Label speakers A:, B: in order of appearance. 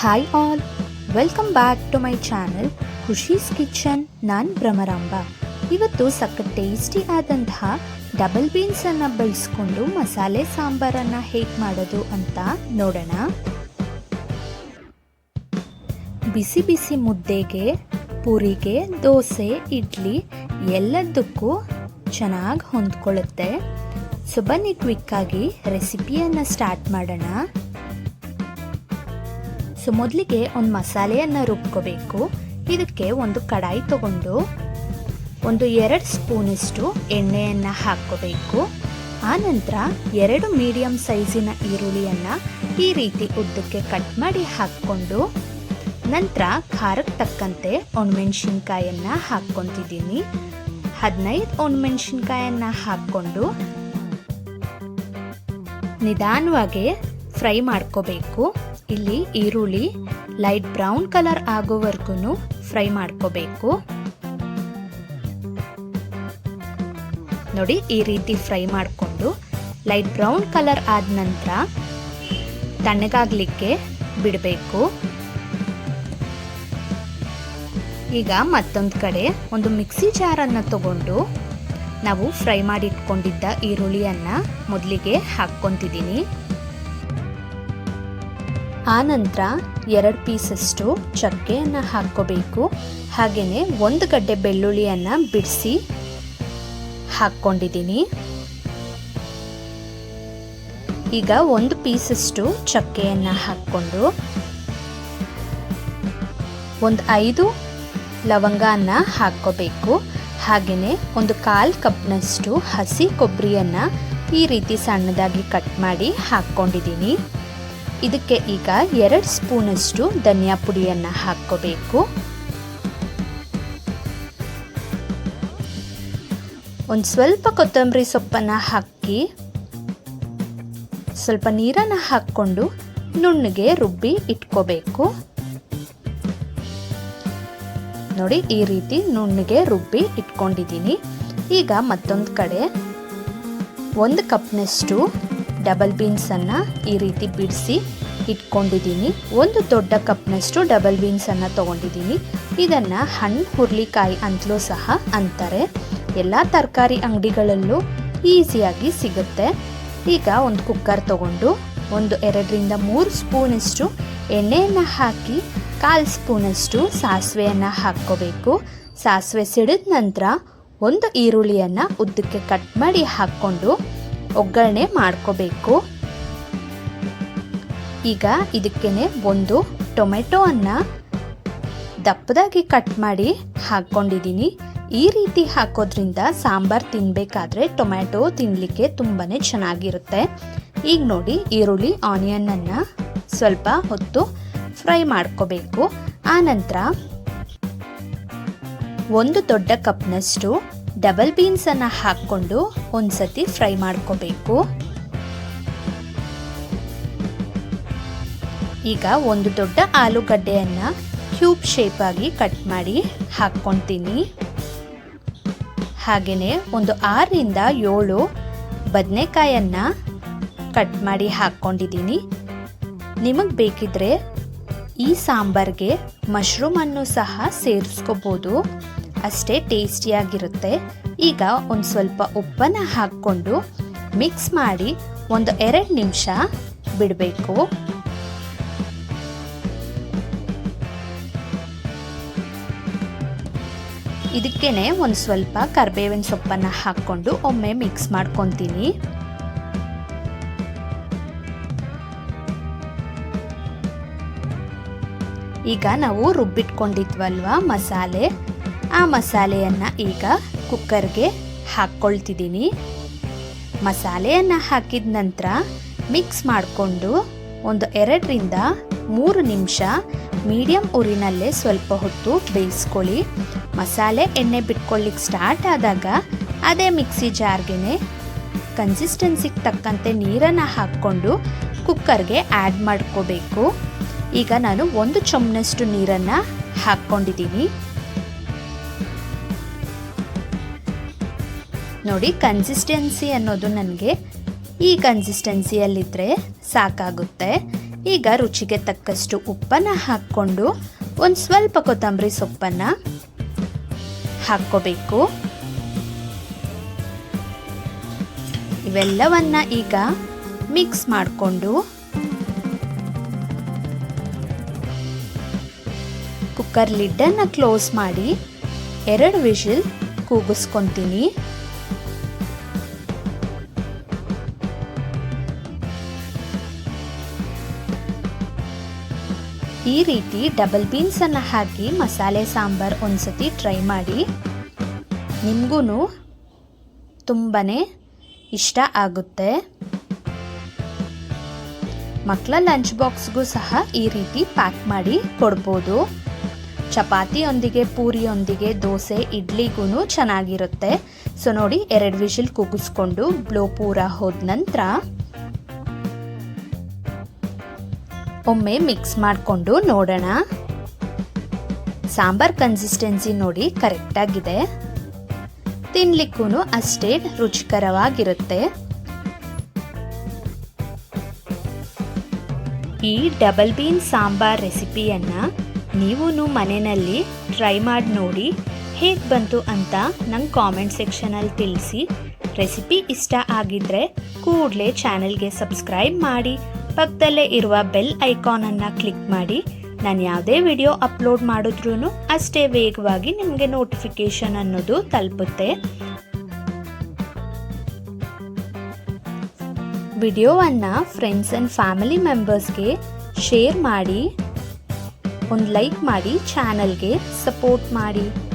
A: Hi all welcome back to my channel Khushi's kitchen ನಾನು ಭ್ರಮರಾಂಬ. ಇವತ್ತು ಸಕ್ಕತ್ ಟೇಸ್ಟಿ ಆದಂತಹ ಡಬಲ್ ಬೀನ್ಸನ್ನು ಬಳಸ್ಕೊಂಡು ಮಸಾಲೆ ಸಾಂಬಾರನ್ನು ಹೇಗೆ ಮಾಡೋದು ಅಂತ ನೋಡೋಣ. ಬಿಸಿ ಬಿಸಿ ಮುದ್ದೆಗೆ, ಪೂರಿಗೆ, ದೋಸೆ, ಇಡ್ಲಿ ಎಲ್ಲದಕ್ಕೂ ಚೆನ್ನಾಗಿ ಹೊಂದ್ಕೊಳ್ಳುತ್ತೆ. ಸೊ ಬನ್ನಿ ಕ್ವಿಕ್ಕಾಗಿ ರೆಸಿಪಿಯನ್ನು ಸ್ಟಾರ್ಟ್ ಮಾಡೋಣ. ಸೊ ಮೊದಲಿಗೆ ಒಂದು ಮಸಾಲೆಯನ್ನು ರುಬ್ಕೋಬೇಕು. ಇದಕ್ಕೆ ಒಂದು ಕಡಾಯಿ ತಗೊಂಡು ಒಂದು ಎರಡು ಸ್ಪೂನಷ್ಟು ಎಣ್ಣೆಯನ್ನು ಹಾಕ್ಕೋಬೇಕು. ಆನಂತರ ಎರಡು ಮೀಡಿಯಂ ಸೈಜಿನ ಈರುಳ್ಳಿಯನ್ನು ಈ ರೀತಿ ಉದ್ದಕ್ಕೆ ಕಟ್ ಮಾಡಿ ಹಾಕ್ಕೊಂಡು ನಂತರ ಖಾರಕ್ಕೆ ತಕ್ಕಂತೆ ಒಣಮೆಣ್ಸಿನ್ಕಾಯನ್ನು ಹಾಕ್ಕೊತಿದ್ದೀನಿ. ಹದಿನೈದು ಒಣಮೆಣ್ಸಿನ್ಕಾಯನ್ನು ಹಾಕ್ಕೊಂಡು ನಿಧಾನವಾಗಿ ಫ್ರೈ ಮಾಡ್ಕೋಬೇಕು. ಇಲ್ಲಿ ಈರುಳ್ಳಿ ಲೈಟ್ ಬ್ರೌನ್ ಕಲರ್ ಆಗೋವರೆಗೂ ಫ್ರೈ ಮಾಡ್ಕೋಬೇಕು. ನೋಡಿ ಈ ರೀತಿ ಫ್ರೈ ಮಾಡಿಕೊಂಡು ಲೈಟ್ ಬ್ರೌನ್ ಕಲರ್ ಆದ ನಂತರ ತಣ್ಣಗಾಗಲಿಕ್ಕೆ ಬಿಡಬೇಕು. ಈಗ ಮತ್ತೊಂದು ಕಡೆ ಒಂದು ಮಿಕ್ಸಿ ಜಾರನ್ನು ತಗೊಂಡು ನಾವು ಫ್ರೈ ಮಾಡಿಟ್ಕೊಂಡಿದ್ದ ಈರುಳ್ಳಿಯನ್ನು ಮೊದಲಿಗೆ ಹಾಕ್ಕೊತಿದ್ದೀನಿ. ಆನಂತರ ಎರಡು ಪೀಸಷ್ಟು ಚಕ್ಕೆಯನ್ನು ಹಾಕ್ಕೋಬೇಕು. ಹಾಗೆಯೇ ಒಂದು ಗಡ್ಡೆ ಬೆಳ್ಳುಳ್ಳಿಯನ್ನು ಬಿಡಿಸಿ ಹಾಕ್ಕೊಂಡಿದ್ದೀನಿ. ಈಗ ಒಂದು ಪೀಸಷ್ಟು ಚಕ್ಕೆಯನ್ನು ಹಾಕ್ಕೊಂಡು ಒಂದು ಐದು ಲವಂಗನ ಹಾಕ್ಕೋಬೇಕು. ಹಾಗೆಯೇ ಒಂದು ಕಾಲು ಕಪ್ನಷ್ಟು ಹಸಿ ಕೊಬ್ಬರಿಯನ್ನು ಈ ರೀತಿ ಸಣ್ಣದಾಗಿ ಕಟ್ ಮಾಡಿ ಹಾಕ್ಕೊಂಡಿದ್ದೀನಿ. ಇದಕ್ಕೆ ಈಗ ಎರಡು ಸ್ಪೂನಷ್ಟು ಧನಿಯಾ ಪುಡಿಯನ್ನು ಹಾಕ್ಕೋಬೇಕು. ಒಂದು ಸ್ವಲ್ಪ ಕೊತ್ತಂಬರಿ ಸೊಪ್ಪನ್ನು ಹಾಕಿ ಸ್ವಲ್ಪ ನೀರನ್ನು ಹಾಕ್ಕೊಂಡು ನುಣ್ಣಗೆ ರುಬ್ಬಿ ಇಟ್ಕೋಬೇಕು. ನೋಡಿ, ಈ ರೀತಿ ನುಣ್ಣಗೆ ರುಬ್ಬಿ ಇಟ್ಕೊಂಡಿದ್ದೀನಿ. ಈಗ ಮತ್ತೊಂದು ಕಡೆ ಒಂದು ಕಪ್ನಷ್ಟು ಡಬಲ್ ಬೀನ್ಸನ್ನು ಈ ರೀತಿ ಬಿಡಿಸಿ ಇಟ್ಕೊಂಡಿದ್ದೀನಿ. ಒಂದು ದೊಡ್ಡ ಕಪ್ನಷ್ಟು ಡಬಲ್ ಬೀನ್ಸನ್ನು ತೊಗೊಂಡಿದ್ದೀನಿ. ಇದನ್ನು ಹಣ್ಣು ಹುರ್ಲಿಕಾಯಿ ಅಂತಲೂ ಸಹ ಅಂತಾರೆ. ಎಲ್ಲ ತರಕಾರಿ ಅಂಗಡಿಗಳಲ್ಲೂ ಈಸಿಯಾಗಿ ಸಿಗುತ್ತೆ. ಈಗ ಒಂದು ಕುಕ್ಕರ್ ತಗೊಂಡು ಒಂದು ಎರಡರಿಂದ ಮೂರು ಸ್ಪೂನಷ್ಟು ಎಣ್ಣೆಯನ್ನು ಹಾಕಿ, ಕಾಲು ಸ್ಪೂನಷ್ಟು ಸಾಸಿವೆಯನ್ನು ಹಾಕ್ಕೋಬೇಕು. ಸಾಸಿವೆ ಸಿಡಿದ ನಂತರ ಒಂದು ಈರುಳ್ಳಿಯನ್ನು ಉದ್ದಕ್ಕೆ ಕಟ್ ಮಾಡಿ ಹಾಕ್ಕೊಂಡು ಒಗ್ಗರಣೆ ಮಾಡ್ಕೋಬೇಕು. ಈಗ ಇದಕ್ಕೇನೆ ಒಂದು ಟೊಮೆಟೊವನ್ನು ದಪ್ಪದಾಗಿ ಕಟ್ ಮಾಡಿ ಹಾಕ್ಕೊಂಡಿದ್ದೀನಿ ಈ ರೀತಿ ಹಾಕೋದ್ರಿಂದ ಸಾಂಬಾರ್ ತಿನ್ನಬೇಕಾದ್ರೆ ಟೊಮೆಟೊ ತಿನ್ನಲಿಕ್ಕೆ ತುಂಬಾ ಚೆನ್ನಾಗಿರುತ್ತೆ. ಈಗ ನೋಡಿ ಈರುಳ್ಳಿ ಆನಿಯನನ್ನು ಸ್ವಲ್ಪ ಹೊತ್ತು ಫ್ರೈ ಮಾಡ್ಕೋಬೇಕು. ಆನಂತರ ಒಂದು ದೊಡ್ಡ ಕಪ್ನಷ್ಟು ಡಬಲ್ ಬೀನ್ಸನ್ನು ಹಾಕ್ಕೊಂಡು ಒಂದ್ಸತಿ ಫ್ರೈ ಮಾಡ್ಕೋಬೇಕು. ಈಗ ಒಂದು ದೊಡ್ಡ ಆಲೂಗಡ್ಡೆಯನ್ನು ಕ್ಯೂಬ್ ಶೇಪ್ ಆಗಿ ಕಟ್ ಮಾಡಿ ಹಾಕ್ಕೊತೀನಿ. ಹಾಗೆಯೇ ಒಂದು ಆರರಿಂದ ಏಳು ಬದನೆಕಾಯನ್ನು ಕಟ್ ಮಾಡಿ ಹಾಕ್ಕೊಂಡಿದ್ದೀನಿ. ನಿಮಗೆ ಬೇಕಿದ್ರೆ ಈ ಸಾಂಬಾರ್ಗೆ ಮಶ್ರೂಮನ್ನು ಸಹ ಸೇರಿಸ್ಕೋಬೋದು. ಅಷ್ಟೇ ಟೇಸ್ಟಿಯಾಗಿರುತ್ತೆ ಈಗ ಒಂದು ಸ್ವಲ್ಪ ಉಪ್ಪನ್ನು ಹಾಕ್ಕೊಂಡು ಮಿಕ್ಸ್ ಮಾಡಿ ಒಂದು ಎರಡು ನಿಮಿಷ ಬಿಡಬೇಕು. ಇದಕ್ಕೇನೆ ಒಂದು ಸ್ವಲ್ಪ ಕರ್ಬೇವಿನ ಸೊಪ್ಪನ್ನು ಹಾಕ್ಕೊಂಡು ಒಮ್ಮೆ ಮಿಕ್ಸ್ ಮಾಡ್ಕೊತೀನಿ. ಈಗ ನಾವು ರುಬ್ಬಿಟ್ಕೊಂಡಿದ್ವಲ್ವ ಮಸಾಲೆ? ಆ ಮಸಾಲೆಯನ್ನು ಈಗ ಕುಕ್ಕರ್ಗೆ ಹಾಕ್ಕೊಳ್ತಿದ್ದೀನಿ. ಮಸಾಲೆಯನ್ನು ಹಾಕಿದ ನಂತರ ಮಿಕ್ಸ್ ಮಾಡಿಕೊಂಡು ಒಂದು ಎರಡರಿಂದ ಮೂರು ನಿಮಿಷ ಮೀಡಿಯಮ್ ಉರಿನಲ್ಲೇ ಸ್ವಲ್ಪ ಹೊತ್ತು ಬೇಯಿಸ್ಕೊಳ್ಳಿ. ಮಸಾಲೆ, ಎಣ್ಣೆ ಬಿಟ್ಕೊಳ್ಳಿಕ್ಕೆ ಸ್ಟಾರ್ಟ್ ಆದಾಗ ಅದೇ ಮಿಕ್ಸಿ ಜಾರ್ಗೆ ಕನ್ಸಿಸ್ಟೆನ್ಸಿಗೆ ತಕ್ಕಂತೆ ನೀರನ್ನು ಹಾಕ್ಕೊಂಡು ಕುಕ್ಕರ್ಗೆ ಆ್ಯಡ್ ಮಾಡ್ಕೋಬೇಕು. ಈಗ ನಾನು ಒಂದು ಚೊಂಬನಷ್ಟು ನೀರನ್ನು ಹಾಕ್ಕೊಂಡಿದ್ದೀನಿ. ನೋಡಿ ಕನ್ಸಿಸ್ಟೆನ್ಸಿ ಅನ್ನೋದು ನನಗೆ ಈ ಕನ್ಸಿಸ್ಟೆನ್ಸಿಯಲ್ಲಿದ್ದರೆ ಸಾಕಾಗುತ್ತೆ. ಈಗ ರುಚಿಗೆ ತಕ್ಕಷ್ಟು ಉಪ್ಪನ್ನು ಹಾಕ್ಕೊಂಡು ಒಂದು ಸ್ವಲ್ಪ ಕೊತ್ತಂಬರಿ ಸೊಪ್ಪನ್ನು ಹಾಕ್ಕೋಬೇಕು. ಇವೆಲ್ಲವನ್ನ ಈಗ ಮಿಕ್ಸ್ ಮಾಡಿಕೊಂಡು ಕುಕ್ಕರ್ ಲಿಡ್ಡನ್ನು ಕ್ಲೋಸ್ ಮಾಡಿ ಎರಡು ವಿಷಿಲ್ ಕೂಗಿಸ್ಕೊತೀನಿ. ಈ ರೀತಿ ಡಬಲ್ ಬೀನ್ಸನ್ನು ಹಾಕಿ ಮಸಾಲೆ ಸಾಂಬಾರ್ ಒಂದ್ಸತಿ ಟ್ರೈ ಮಾಡಿ. ನಿಮಗೂ ತುಂಬಾ ಇಷ್ಟ ಆಗುತ್ತೆ. ಮಕ್ಕಳ ಲಂಚ್ ಬಾಕ್ಸ್ಗೂ ಸಹ ಈ ರೀತಿ ಪ್ಯಾಕ್ ಮಾಡಿ ಕೊಡ್ಬೋದು. ಚಪಾತಿಯೊಂದಿಗೆ, ಪೂರಿಯೊಂದಿಗೆ, ದೋಸೆ ಇಡ್ಲಿಗೂ ಚೆನ್ನಾಗಿರುತ್ತೆ. ಸೊ ನೋಡಿ, ಎರಡು ವಿಷಿಲ್ ಕೂಗಿಸ್ಕೊಂಡು ಬ್ಲೋ ಪೂರ ಹೋದ ನಂತರ ಒಮ್ಮೆ ಮಿಕ್ಸ್ ಮಾಡಿಕೊಂಡು ನೋಡೋಣ. ಸಾಂಬಾರ್ ಕನ್ಸಿಸ್ಟೆನ್ಸಿ ನೋಡಿ ಕರೆಕ್ಟಾಗಿದೆ ತಿನ್ಲಿಕ್ಕೂ ಅಷ್ಟೇ ರುಚಿಕರವಾಗಿರುತ್ತೆ. ಈ ಡಬಲ್ ಬೀನ್ ಸಾಂಬಾರ್ ರೆಸಿಪಿಯನ್ನು ನೀವೂ ಮನೆಯಲ್ಲಿ ಟ್ರೈ ಮಾಡಿ ನೋಡಿ ಹೇಗೆ ಬಂತು ಅಂತ ನಂಗೆ ಕಾಮೆಂಟ್ ಸೆಕ್ಷನಲ್ಲಿ ತಿಳಿಸಿ. ರೆಸಿಪಿ ಇಷ್ಟ ಆಗಿದ್ದರೆ ಕೂಡಲೇ ಚಾನಲ್ಗೆ ಸಬ್ಸ್ಕ್ರೈಬ್ ಮಾಡಿ. ಪಕ್ಕದಲ್ಲೇ ಇರುವ ಬೆಲ್ ಐಕಾನನ್ನು ಕ್ಲಿಕ್ ಮಾಡಿ. ನಾನು ಯಾವುದೇ ವಿಡಿಯೋ ಅಪ್ಲೋಡ್ ಮಾಡಿದ್ರೂ ಅಷ್ಟೇ ವೇಗವಾಗಿ ನಿಮಗೆ ನೋಟಿಫಿಕೇಷನ್ ಅನ್ನೋದು ತಲುಪುತ್ತೆ. ವಿಡಿಯೋವನ್ನು ಫ್ರೆಂಡ್ಸ್ ಆ್ಯಂಡ್ ಫ್ಯಾಮಿಲಿ ಮೆಂಬರ್ಸ್ಗೆ ಶೇರ್ ಮಾಡಿ. ಒಂದು ಲೈಕ್ ಮಾಡಿ ಚಾನಲ್ಗೆ ಸಪೋರ್ಟ್ ಮಾಡಿ.